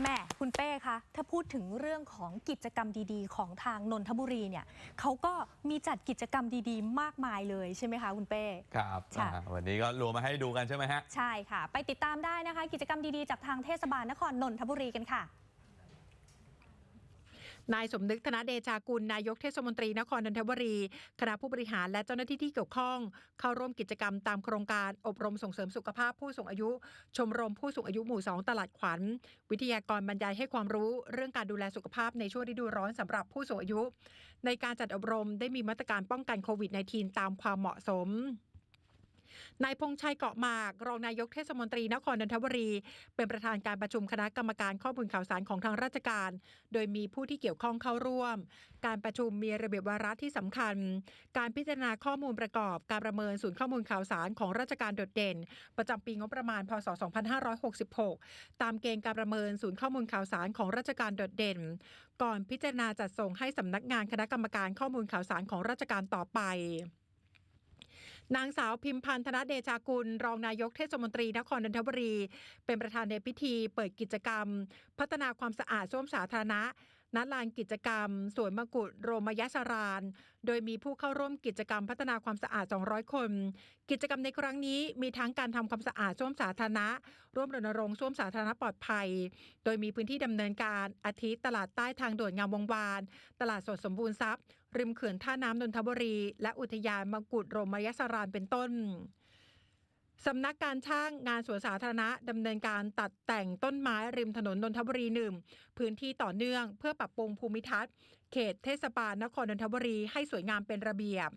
แหม่คุณเป้คะถ้าพูดถึงเรื่องของกิจกรรมดีๆ ของทางนนทบุรีเนี่ยเขาก็มีจัดกิจกรรมดีๆ มากมายเลยใช่ไหมคะคุณเป้ ครับค่ะอ่าวันนี้ก็รวมมาให้ดูกันใช่ไหมฮะ ใช่ค่ะ ไปติดตามได้นะคะ กิจกรรมดีๆ จากทางเทศบาลนครนนทบุรีกันค่ะ นายสมนึกธนเดชากุล นายกเทศมนตรีนครนนทบุรี คณะผู้บริหารและเจ้าหน้าที่ที่เกี่ยวข้อง เข้าร่วมกิจกรรมตามโครงการอบรมส่งเสริมสุขภาพผู้สูงอายุ ชมรมผู้สูงอายุหมู่ 2 ตลาดขวัญ วิทยากรบรรยายให้ความรู้เรื่องการดูแลสุขภาพในช่วงฤดูร้อนสำหรับผู้สูงอายุ ในการจัดอบรมได้มีมาตรการป้องกันโควิด -19 ตามความเหมาะสม นายพงชัยเกาะหมาก รองนายกเทศมนตรีนครนนทบุรี เป็นประธานการประชุมคณะกรรมการข้อมูลข่าวสารของทางราชการ โดยมีผู้ที่เกี่ยวข้องเข้าร่วม การประชุมมีระเบียบวาระที่สำคัญ การพิจารณาข้อมูลประกอบ การประเมินศูนย์ข้อมูลข่าวสารของราชการโดดเด่น ประจำปีงบประมาณพศ 2566 ตามเกณฑ์การประเมินศูนย์ข้อมูลข่าวสารของราชการโดดเด่น ก่อนพิจารณาจัดส่งให้สำนักงานคณะกรรมการข้อมูลข่าวสารของราชการต่อไป นางสาวพิมพันธ์ธนเดชากุล รองนายกเทศมนตรีนครนนทบุรี เป็นประธานในพิธีเปิดกิจกรรม พัฒนาความสะอาดส้วมสาธารณะ ณลานกิจกรรม สวนมกุฎโรมยสราน โดยมีผู้เข้าร่วมกิจกรรมพัฒนาความสะอาด 200 คน กิจกรรมในครั้งนี้มีทั้งการทำความสะอาดส้วมสาธารณะ ร่วมรณรงค์ส้วมสาธารณะปลอดภัย โดยมีพื้นที่ดำเนินการอาทิตตลาดใต้ทางด่วนงามวงวาน ตลาดสดสมบูรณ์ทรัพย์ ริมเขื่อนท่าน้ำนนทบุรี และอุทยานมกุฎโรมยสรานเป็นต้น สำนักการช่างงานสวนสาธารณะดำเนินการตัดแต่งต้นไม้ริมถนนนนทบุรีหนึ่งพื้นที่ต่อเนื่องเพื่อปรับปรุงภูมิทัศน์ เขตเทศบาลนครนนทบุรีให้สวยงามเป็นระเบียบ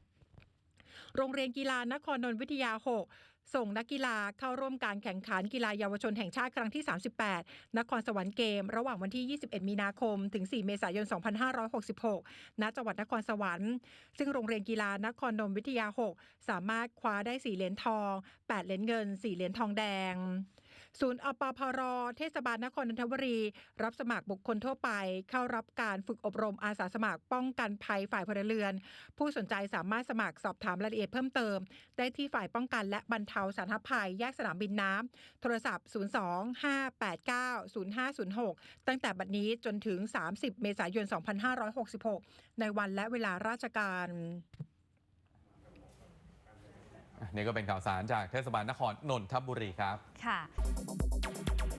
โรงเรียนกีฬานครนนทวิทยา 6 ส่งนักกีฬาเข้าร่วมการแข่งขันกีฬาเยาวชนแห่งชาติครั้งที่ 38 นครสวรรค์เกม ระหว่างวันที่ 21 มีนาคม ถึง 4 เมษายน 2566 ณ จังหวัดนครสวรรค์ ซึ่งโรงเรียนกีฬานครนนท์วิทยา 6 สามารถคว้าได้ 4 เหรียญทอง 8 เหรียญเงิน 4 เหรียญทองแดง ศูนย์อปพร เทศบาลนครนนทบุรี รับสมัครบุคคลทั่วไป เข้ารับการฝึกอบรมอาสาสมัครป้องกันภัยฝ่ายพลเรือน ผู้สนใจสามารถสมัครสอบถามรายละเอียดเพิ่มเติม ได้ที่ฝ่ายป้องกันและบรรเทาสาธารณภัยแยกสนามบินน้ำโทรศัพท์ 02-589-0506 ตั้งแต่บัดนี้จนถึง 30 เมษายน 2566 ในวันและเวลาราชการ นี่ก็เป็นข่าวสารจากเทศบาลนครนนทบุรีครับค่ะ